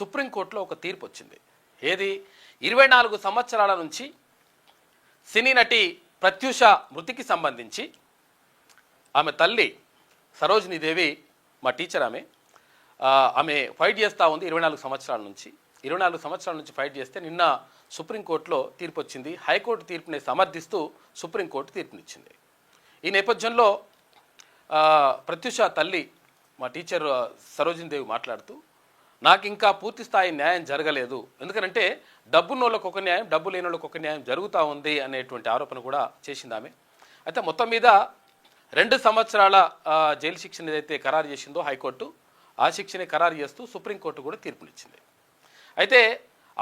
సుప్రీంకోర్టులో ఒక తీర్పు వచ్చింది ఏది? ఇరవై నాలుగు సంవత్సరాల నుంచి సినీ నటి ప్రత్యూష మృతికి సంబంధించి ఆమె తల్లి సరోజినీదేవి మా టీచర్ ఆమె ఆమె ఫైట్ చేస్తూ ఉంది ఇరవై నాలుగు సంవత్సరాల నుంచి. ఇరవై నాలుగు సంవత్సరాల నుంచి ఫైట్ చేస్తే నిన్న సుప్రీంకోర్టులో తీర్పు వచ్చింది హైకోర్టు తీర్పుని సమర్థిస్తూ సుప్రీంకోర్టు తీర్పునిచ్చింది. ఈ నేపథ్యంలో ప్రత్యూష తల్లి మా టీచర్ సరోజినీదేవి మాట్లాడుతూ నాకు ఇంకా పూర్తి స్థాయి న్యాయం జరగలేదు. ఎందుకంటే డబ్బున్నోళ్ళకు ఒక న్యాయం డబ్బు లేని వాళ్ళకి ఒక న్యాయం జరుగుతూ ఉంది అనేటువంటి ఆరోపణ కూడా చేసింది ఆమె అయితే మొత్తం మీద రెండు సంవత్సరాల జైలు శిక్షణ ఏదైతే ఖరారు చేసిందో హైకోర్టు ఆ శిక్షని ఖరారు చేస్తూ సుప్రీంకోర్టు కూడా తీర్పునిచ్చింది. అయితే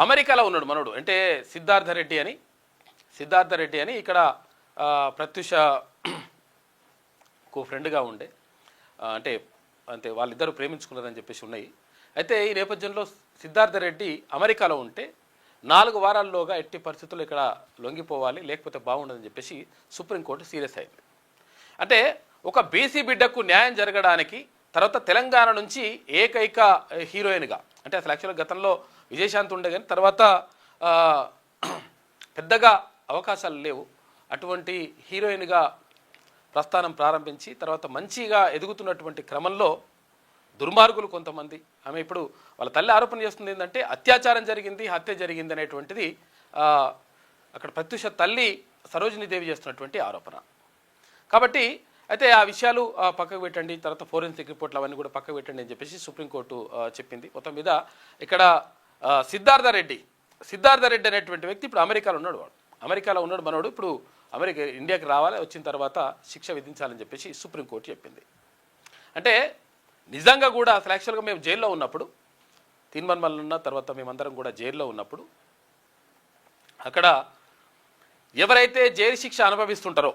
అమెరికాలో ఉన్నాడు మనోడు అంటే సిద్ధార్థ రెడ్డి అని. సిద్ధార్థ రెడ్డి అని ఇక్కడ ప్రత్యుషకు ఫ్రెండ్గా ఉండే అంటే అంటే వాళ్ళిద్దరూ ప్రేమించుకున్నారని చెప్పేసి ఉన్నాయి. అయితే ఈ నేపథ్యంలో సిద్ధార్థ రెడ్డి అమెరికాలో ఉంటే నాలుగు వారాల్లోగా ఎట్టి పరిస్థితుల్లో ఇక్కడ లొంగిపోవాలి లేకపోతే బాగుండదని చెప్పేసి సుప్రీంకోర్టు సీరియస్ అయింది. అంటే ఒక బీసీ బిడ్డకు న్యాయం జరగడానికి తర్వాత తెలంగాణ నుంచి ఏకైక హీరోయిన్గా అంటే అసలు యాక్చువల్గా గతంలో విజయశాంతి ఉండే కానీ తర్వాత పెద్దగా అవకాశాలు లేవు. అటువంటి హీరోయిన్గా ప్రస్థానం ప్రారంభించి తర్వాత మంచిగా ఎదుగుతున్నటువంటి క్రమంలో దుర్మార్గులు కొంతమంది. ఆమె ఇప్పుడు వాళ్ళ తల్లి ఆరోపణ చేస్తుంది ఏంటంటే అత్యాచారం జరిగింది హత్య జరిగింది అనేటువంటిది అక్కడ ప్రత్యుష తల్లి సరోజినీదేవి చేస్తున్నటువంటి ఆరోపణ. కాబట్టి అయితే ఆ విషయాలు పక్కకు పెట్టండి. తర్వాత ఫోరెన్సిక్ రిపోర్ట్లు అవన్నీ కూడా పక్కకు పెట్టండి అని చెప్పేసి సుప్రీంకోర్టు చెప్పింది. మొత్తం మీద ఇక్కడ సిద్ధార్థ రెడ్డి సిద్ధార్థ రెడ్డి అనేటువంటి వ్యక్తి ఇప్పుడు అమెరికాలో ఉన్నాడు వాడు. అమెరికాలో ఉన్నాడు మనోడు. ఇప్పుడు అమెరికా ఇండియాకి రావాలి వచ్చిన తర్వాత శిక్ష విధించాలని చెప్పేసి సుప్రీంకోర్టు చెప్పింది. అంటే నిజంగా కూడా అసలు యాక్చువల్గా మేము జైల్లో ఉన్నప్పుడు తీన్మన్మల్ ఉన్న తర్వాత మేమందరం కూడా జైల్లో ఉన్నప్పుడు అక్కడ ఎవరైతే జైలు శిక్ష అనుభవిస్తుంటారో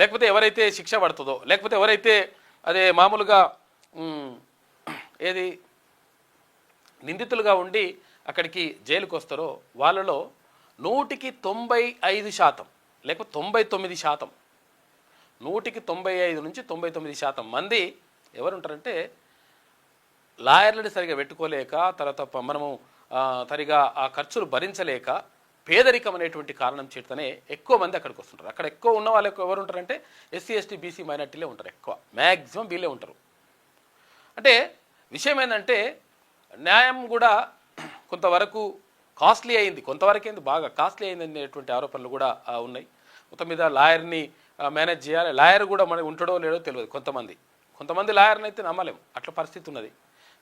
లేకపోతే ఎవరైతే శిక్ష పడుతుందో లేకపోతే ఎవరైతే అదే మామూలుగా ఏది నిందితులుగా ఉండి అక్కడికి జైలుకు వస్తారో వాళ్ళలో నూటికి తొంభై ఐదు శాతం లేకపోతే తొంభై తొమ్మిది శాతం. నూటికి తొంభై ఐదు నుంచి తొంభై తొమ్మిది శాతం మంది ఎవరుంటారంటే లాయర్లను సరిగా పెట్టుకోలేక తర్వాత మనము సరిగా ఆ ఖర్చులు భరించలేక పేదరికం అనేటువంటి కారణం చేతనే ఎక్కువ మంది అక్కడికి వస్తుంటారు. అక్కడ ఎక్కువ ఉన్న వాళ్ళు ఎవరు ఉంటారంటే ఎస్సీ ఎస్టీ బీసీ మైనార్టీలే ఉంటారు ఎక్కువ. మ్యాక్సిమం వీళ్ళే ఉంటారు. అంటే విషయం ఏంటంటే న్యాయం కూడా కొంతవరకు కాస్ట్లీ అయింది కొంతవరకు బాగా కాస్ట్లీ అయింది అనేటువంటి ఆరోపణలు కూడా ఉన్నాయి. మొత్తం మీద లాయర్ని మేనేజ్ చేయాలి. లాయర్ కూడా మనకి ఉంటాడో లేడో తెలియదు కొంతమంది. కొంతమంది లాయర్ని అయితే నమ్మలేము. అట్లా పరిస్థితి ఉన్నది.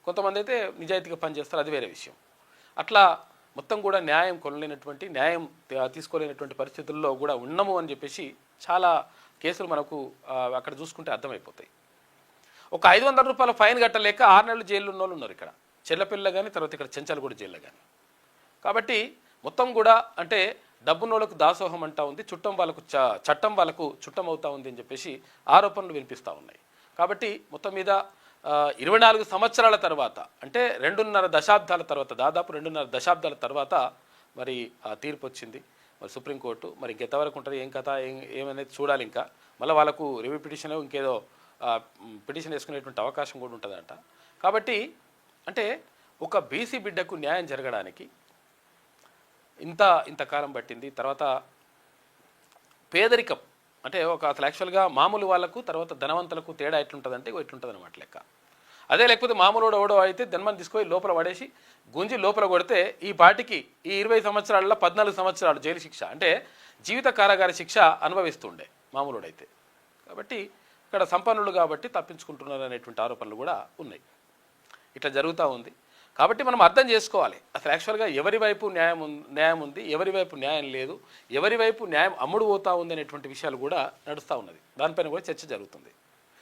కొంతమంది అయితే నిజాయితీగా పనిచేస్తారు అది వేరే విషయం. అట్లా మొత్తం కూడా న్యాయం కొనలేనటువంటి న్యాయం తీసుకోలేనటువంటి పరిస్థితుల్లో కూడా ఉన్నాము అని చెప్పేసి చాలా కేసులు మనకు అక్కడ చూసుకుంటే అర్థమైపోతాయి. ఒక ఐదు వందల రూపాయల ఫైన్ కట్టలేక ఆరు నెలలు జైల్లో ఉన్న వాళ్ళు ఉన్నారు ఇక్కడ. చెల్లపిల్ల కానీ తర్వాత ఇక్కడ చెంచల్గూడ జైల్లో కానీ కాబట్టి మొత్తం కూడా అంటే డబ్బునోళ్ళకు దాసోహం అంటా ఉంది చుట్టం వాళ్ళకు చ చట్టం వాళ్ళకు చుట్టం అవుతా ఉంది అని చెప్పేసి ఆరోపణలు వినిపిస్తూ ఉన్నాయి. కాబట్టి మొత్తం మీద ఇరవై నాలుగు సంవత్సరాల తర్వాత అంటే రెండున్నర దశాబ్దాల తర్వాత దాదాపు రెండున్నర దశాబ్దాల తర్వాత మరి ఆ తీర్పు వచ్చింది. మరి సుప్రీంకోర్టు మరి ఇంకెంతవరకు ఉంటుంది ఏం కథ ఏం ఏమనేది చూడాలి ఇంకా. మళ్ళీ వాళ్ళకు రివ్యూ పిటిషన్ ఇంకేదో పిటిషన్ వేసుకునేటువంటి అవకాశం కూడా ఉంటుందంట. కాబట్టి అంటే ఒక బీసీ బిడ్డకు న్యాయం జరగడానికి ఇంత ఇంతకాలం పట్టింది. తర్వాత పేదరికం. అంటే ఒక అసలు యాక్చువల్గా మామూలు వాళ్ళకు తర్వాత ధనవంతులకు తేడా ఎట్లుంటుందంటే ఎట్లుంటుంది అనమాట లెక్క. అదే లేకపోతే మామూలు ఎవడో అయితే ధనమని తీసుకొని లోపల పడేసి గుంజి లోపల కొడితే ఈ పాటికి ఈ ఇరవై సంవత్సరాలలో పద్నాలుగు సంవత్సరాలు జైలు శిక్ష. అంటే జీవిత కారాగార శిక్ష అనుభవిస్తుండే మామూలుడైతే కాబట్టి ఇక్కడ సంపన్నులు కాబట్టి తప్పించుకుంటున్నారు అనేటువంటి ఆరోపణలు కూడా ఉన్నాయి. ఇట్లా జరుగుతూ ఉంది. కాబట్టి మనం అర్థం చేసుకోవాలి. అసలు యాక్చువల్గా ఎవరి వైపు న్యాయం న్యాయం ఉంది ఎవరి వైపు న్యాయం లేదు ఎవరి వైపు న్యాయం అమ్ముడు పోతా ఉంది అనేటువంటి విషయాలు కూడా నడుస్తూ ఉన్నది. దానిపైన కూడా చర్చ జరుగుతుంది.